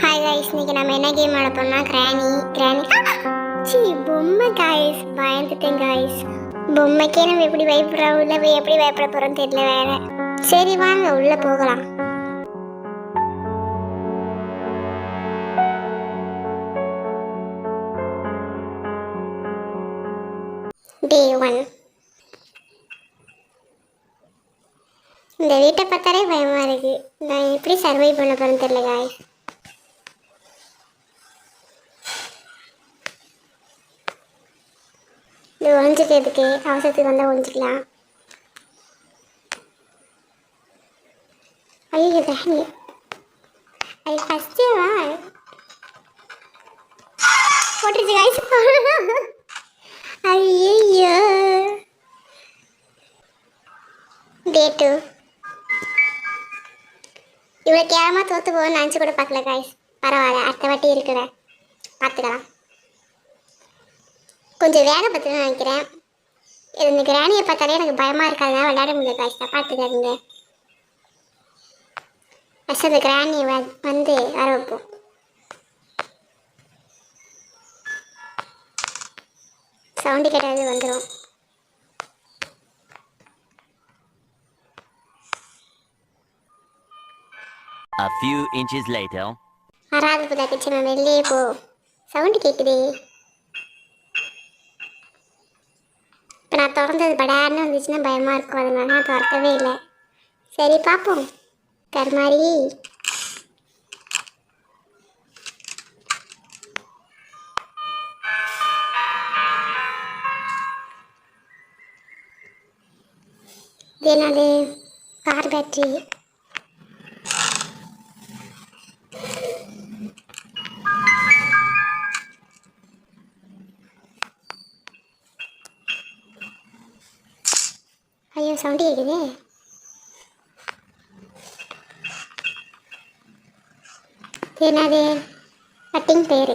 Hi guys இன்னைக்கு நம்ம என்ன கேம் ஆட கிராணி கிராணி சி பொம்மை காய்ஸ் பயந்துட்டேன் காய்ஸ் பொம்மைக்கே நம்ம எப்படி பயப்படுறோம்? உள்ள போய் எப்படி பயப்பட போறோம் தெரியல வேற. சரி வாங்க உள்ள போகலாம். டே ஒன் இந்த வீட்டை பார்த்தாலே பயமாக இருக்கு. நான் எப்படி சர்வை பண்ண போறேன்னு தெரியல காய்ஸ் இது ஒழிஞ்சிட்டு அவசரத்துக்கு வந்தால் ஒழிஞ்சிக்கலாம் ஐயோ தண்ணி. ஐ ஃபஸ்ட்டே வா. போட்டுருச்சு காய்ச்சி ஐயோ டே டூ இவ்வளோ கேவலமாக தோற்று போகணும்னு நினச்சி கூட பார்க்கல காய்ஸ் பரவாயில்ல அடுத்த வாட்டி இருக்கிற. பார்த்துக்கலாம். கொஞ்சம் வேகப்பட்டுன்னு நினைக்கிறேன். இது இந்த கிராணியை பார்த்தாலே எனக்கு பயமாக இருக்காதுங்க விளையாட முடியல காய்ஸ் பார்த்துக்காதுங்க ஃபஸ்ட் அந்த கிராணியை வ- வந்து வர வைப்போம். சவுண்டு கேட்டாது வந்துடும் A few inches later. வராது புதா கிச்சன் வெளியே போ. சவுண்டு கேட்குதே இப்போ நான் திறந்தது படார்னு வந்துச்சுன்னா பயமாக இருக்கும். அதனால நான் திறக்கவே இல்லை. சரி பார்ப்போம். கருமாரி. இது என்னது? Car battery. சவுண்டு கேட்குதே என்னது? கட்டிங் பேர்.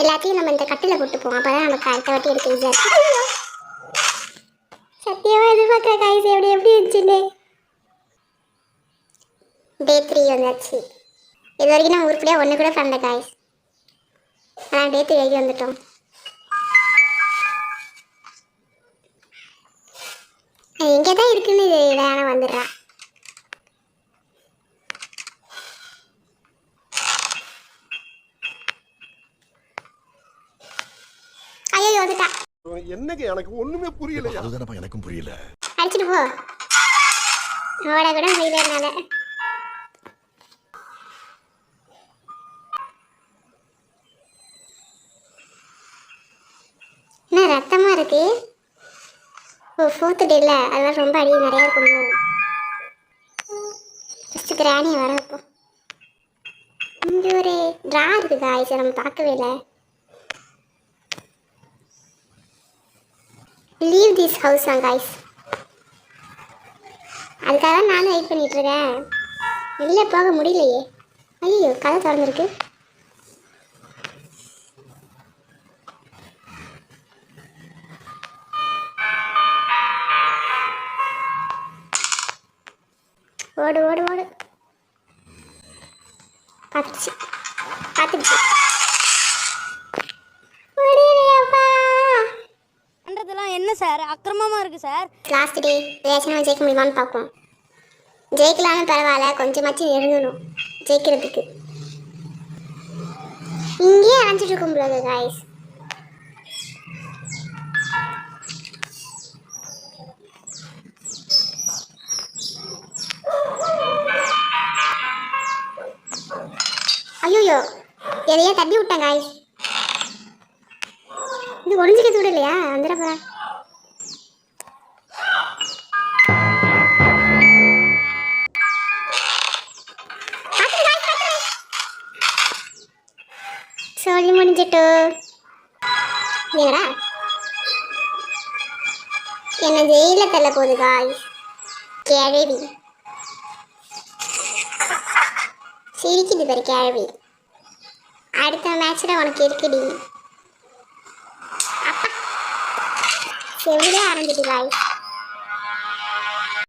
எல்லாத்தையும் நம்ம இந்த கட்டில் போட்டுப்போம். அப்போ தான் நமக்கு அடுத்த வாட்டி எடுக்க ஈஸியாக இருக்கும். சத்தியமாக எதிர்பார்க்குற காய்ஸ் எப்படி எப்படி இருந்துச்சுன்னு. டே த்ரீ வந்தாச்சு. இது வரைக்கும் நான் உருப்படியாக ஒன்று கூட பண்ணல காய்ஸ் ஆனால் டே த்ரீ வரைக்கும் வந்துட்டோம். இங்கே தான் இருக்குன்னு வேணா வந்துடுறா. ஐயோ வந்துட்டா. என்னங்க எனக்கு ஒண்ணுமே புரியலையா? அதுதானப்பா எனக்கும் புரியல. அடிச்சிட்டு போ. ஓட கூட என்ன ரத்தமா இருக்கு? ஓ ஃபோர்த்து டேல அதெல்லாம் ரொம்ப அடி நிறையா இருக்கும் ஃபஸ்ட்டு கிராணியை வர வைப்போம். இங்கே ஒரு ட்ரா இருக்குதா ஐசை நம்ம பார்க்கவே இல்லை. Leave this house ah guys அதுக்காக தான் நானும் வெயிட் பண்ணிட்டு இருக்கேன். வெளில போக முடியலையே. ஐயோ கதை திறந்துருக்கு. ஓடு ஓடு ஓடு. பார்த்துச்சு ஓடிடுறியாப்பா. பண்றதெல்லாம் என்ன சார்? அக்கிரமமா இருக்கு சார். லாஸ்ட் டே ஏதாச்சும் ஜெயிக்க முடியுமான்னு பார்ப்போம். ஜெயிக்கலாம்னு பரவாயில்ல கொஞ்சமாச்சும் எழுதணும் ஜெயிக்கிறதுக்கு. இங்கேயே அலைஞ்சிட்டு இருக்கும் போது காய்ஸ் எதையோ தட்டி விட்டேன் காய்ஸ் இது ஒளிஞ்சிக்கிறது தூடு இல்லையா? வந்துட போறேன் சொல்லி முடிஞ்சிட்டு. என்னடா? என்ன ஜெயில தள்ள போகுது காய் கேழவி. சிரிக்குது பேர் கேழவி. அடுத்த மேட்ச்ல உனக்கு இருக்குடி. அப்பா. செவிலே ஆரம்பிட்டு